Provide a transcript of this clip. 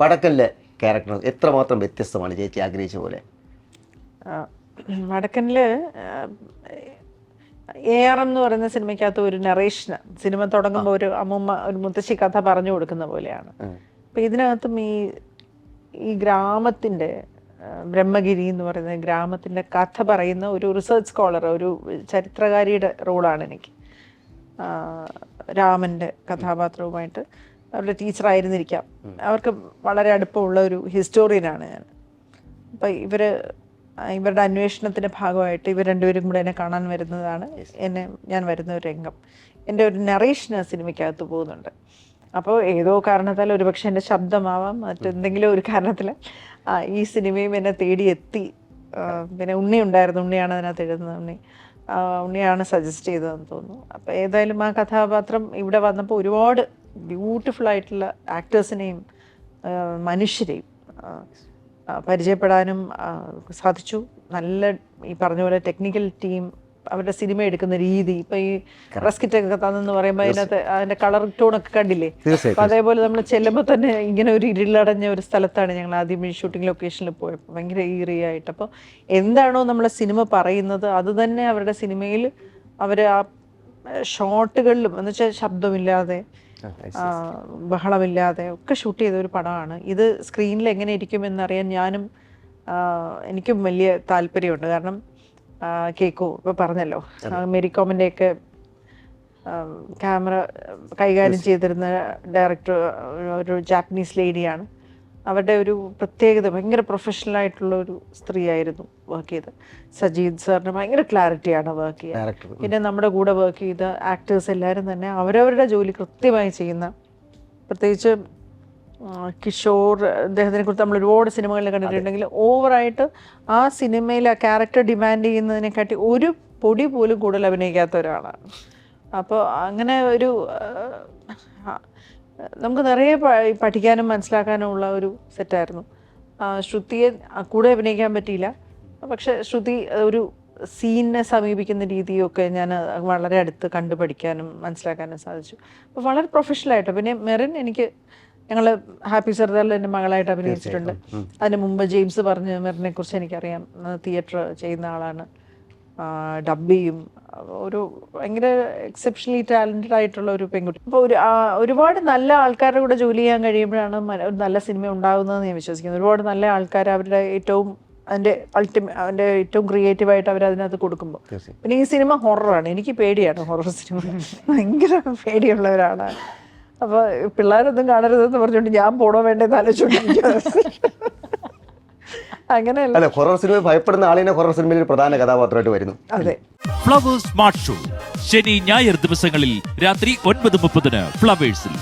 വടക്കനിലെ character എത്രമാത്രം വ്യത്യസ്തമാണ് ചേച്ചി ആഗ്രഹിച്ച പോലെ? വടക്കനിൽ എ ആർ എം എന്ന് പറയുന്ന സിനിമയ്ക്കകത്ത് ഒരു നറേഷൻ സിനിമ തുടങ്ങുമ്പോൾ ഒരു അമ്മൂമ്മ ഒരു മുത്തശ്ശി കഥ പറഞ്ഞു കൊടുക്കുന്ന പോലെയാണ്. അപ്പം ഇതിനകത്തും ഈ ഈ ഗ്രാമത്തിന്റെ ബ്രഹ്മഗിരി എന്ന് പറയുന്ന ഗ്രാമത്തിന്റെ കഥ പറയുന്ന ഒരു റിസർച്ച് സ്കോളർ ഒരു ചരിത്രകാരിയുടെ റോളാണ് എനിക്ക്. രാമന്റെ രാമന്റെ കഥാപാത്രവുമായിട്ട്. അവരുടെ ടീച്ചറായിരുന്നിരിക്കാം. അവർക്ക് വളരെ അടുപ്പമുള്ള ഒരു ഹിസ്റ്റോറിയനാണ് ഞാൻ. അപ്പൊ ഇവർ ഇവരുടെ അന്വേഷണത്തിന്റെ ഭാഗമായിട്ട് ഇവർ രണ്ടുപേരും കൂടെ എന്നെ കാണാൻ വരുന്നതാണ് എന്നെ ഞാൻ വരുന്ന ഒരു രംഗം. എന്റെ ഒരു നറേഷൻ ആ സിനിമയ്ക്കകത്ത് പോകുന്നുണ്ട്. അപ്പോൾ ഏതോ കാരണത്താൽ ഒരുപക്ഷെ എന്റെ ശബ്ദമാവാം മറ്റെന്തെങ്കിലും ഒരു കാരണത്തിൽ ഈ സിനിമയും എന്നെ തേടി എത്തി. പിന്നെ ഉണ്ണി ഉണ്ടായിരുന്നു ഉണ്ണിയാണ് അതിനകത്ത് എഴുതുന്നത് ഉണ്ണി. ഉണ്ണിയാണ് സജസ്റ്റ് ചെയ്തതെന്ന് തോന്നുന്നു. അപ്പോൾ ഏതായാലും ആ കഥാപാത്രം ഇവിടെ വന്നപ്പോൾ ഒരുപാട് ബ്യൂട്ടിഫുൾ ആയിട്ടുള്ള ആക്ടേഴ്സിനെയും മനുഷ്യരെയും പരിചയപ്പെടാനും സാധിച്ചു. നല്ല ഈ പറഞ്ഞ പോലെ ടെക്നിക്കൽ ടീം അവരുടെ സിനിമ എടുക്കുന്ന രീതി ഇപ്പൊ ഈ റസ്കിറ്റ് ഒക്കെ തന്നെന്ന് പറയുമ്പോൾ അതിനകത്ത് അതിന്റെ കളർ ടോൺ ഒക്കെ കണ്ടില്ലേ? അപ്പൊ അതേപോലെ നമ്മൾ ചെല്ലുമ്പോൾ തന്നെ ഇങ്ങനെ ഒരു ഇരുളടഞ്ഞ ഒരു സ്ഥലത്താണ് ഞങ്ങൾ ആദ്യം ഈ ഷൂട്ടിംഗ് ലൊക്കേഷനിൽ പോയപ്പോൾ ഭയങ്കര ഈറി ആയിട്ട്. അപ്പോൾ എന്താണോ നമ്മളെ സിനിമ പറയുന്നത് അത് തന്നെ അവരുടെ സിനിമയിൽ അവർ ആ ഷോട്ടുകളിലും എന്ന് വെച്ചാൽ ശബ്ദമില്ലാതെ ബഹളമില്ലാതെ ഒക്കെ ഷൂട്ട് ചെയ്ത ഒരു പടമാണ്. ഇത് സ്ക്രീനിൽ എങ്ങനെ ഇരിക്കും എന്നറിയാൻ ഞാനും എനിക്കും വലിയ താല്പര്യമുണ്ട്. കാരണം കേക്കോ ഇപ്പൊ പറഞ്ഞല്ലോ. മെരികോമിന്റെ ഒക്കെ ക്യാമറ കൈകാര്യം ചെയ്തിരുന്ന ഡയറക്ടർ ഒരു ജാപ്പനീസ് ലേഡിയാണ് അവരുടെ ഒരു പ്രത്യേകത ഭയങ്കര പ്രൊഫഷണൽ ആയിട്ടുള്ള ഒരു സ്ത്രീ ആയിരുന്നു വർക്ക് ചെയ്ത്. സജീദ് സാറിന് ഭയങ്കര ക്ലാരിറ്റിയാണ് വർക്ക് ചെയ്യുക. പിന്നെ നമ്മുടെ കൂടെ വർക്ക് ചെയ്ത ആക്ടേഴ്സ് എല്ലാവരും തന്നെ അവരവരുടെ ജോലി കൃത്യമായി ചെയ്യുന്ന പ്രത്യേകിച്ച് കിഷോർ അദ്ദേഹത്തിനെ കുറിച്ച് നമ്മൾ ഒരുപാട് സിനിമകളിൽ കണ്ടിട്ടുണ്ടെങ്കിൽ ഓവറായിട്ട് ആ സിനിമയിൽ ആ ക്യാരക്ടർ ഡിമാൻഡ് ചെയ്യുന്നതിനെക്കാട്ടി ഒരു പൊടി പോലും കൂടുതൽ അഭിനയിക്കാത്ത ഒരാളാണ്. അപ്പോൾ അങ്ങനെ ഒരു നമുക്ക് നിറയെ പഠിക്കാനും മനസ്സിലാക്കാനും ഉള്ള ഒരു സെറ്റായിരുന്നു ശ്രുതിയെ കൂടെ അഭിനയിക്കാൻ പറ്റിയില്ല. പക്ഷെ ശ്രുതി ഒരു സീനിനെ സമീപിക്കുന്ന രീതിയൊക്കെ ഞാൻ വളരെ അടുത്ത് കണ്ടു പഠിക്കാനും മനസ്സിലാക്കാനും സാധിച്ചു. അപ്പോൾ വളരെ പ്രൊഫഷണൽ ആയിട്ട്. പിന്നെ മെറിൻ എനിക്ക് ഞങ്ങൾ ഹാപ്പി സർദാറിൽ എന്റെ മകളായിട്ട് അഭിനയിച്ചിട്ടുണ്ട്. അതിന് മുമ്പ് ജെയിംസ് പറഞ്ഞ് മെറിനെ കുറിച്ച് എനിക്കറിയാം. തിയേറ്റർ ചെയ്യുന്ന ആളാണ്. ഡബ്ബിയും ഒരു ഭയങ്കര എക്സെപ്ഷണലി ടാലന്റഡ് ആയിട്ടുള്ള ഒരു പെൺകുട്ടി. അപ്പോൾ ഒരു ഒരുപാട് നല്ല ആൾക്കാരുടെ കൂടെ ജോലി ചെയ്യാൻ കഴിയുമ്പോഴാണ് ഒരു നല്ല സിനിമ ഉണ്ടാകുന്നതെന്ന് ഞാൻ വിശ്വസിക്കുന്നു. ഒരുപാട് നല്ല ആൾക്കാർ അവരുടെ ഏറ്റവും അതിന്റെ അൾട്ടിമേ അതിന്റെ ഏറ്റവും ക്രിയേറ്റീവായിട്ട് അവർ അതിനകത്ത് കൊടുക്കുമ്പോൾ. പിന്നെ ഈ സിനിമ ഹൊററാണ് എനിക്ക് പേടിയാണ് ഹൊറർ സിനിമ. ഭയങ്കര പേടിയുള്ള ഒരാളാണ് അപ്പോൾ പിള്ളേരൊന്നും കാണരുതെന്ന് പറഞ്ഞുകൊണ്ട് ഞാൻ പോണോ വേണ്ടതെന്ന് ആലോചിച്ചുകൊണ്ടിരിക്കുക അങ്ങനെയല്ല. അല്ല ഹൊറർ സിനിമ ഭയപ്പെടുന്ന ആളിനെ ഹൊറർ സിനിമയിൽ പ്രധാന കഥാപാത്രമായിട്ട് വരുന്നു. അതെ. ഫ്ലവേഴ്സ് സ്മാർട്ട് ഷോ ശനി ഞായർ ദിവസങ്ങളിൽ രാത്രി ഒൻപത് മുപ്പതിന് ഫ്ലവേഴ്സിൽ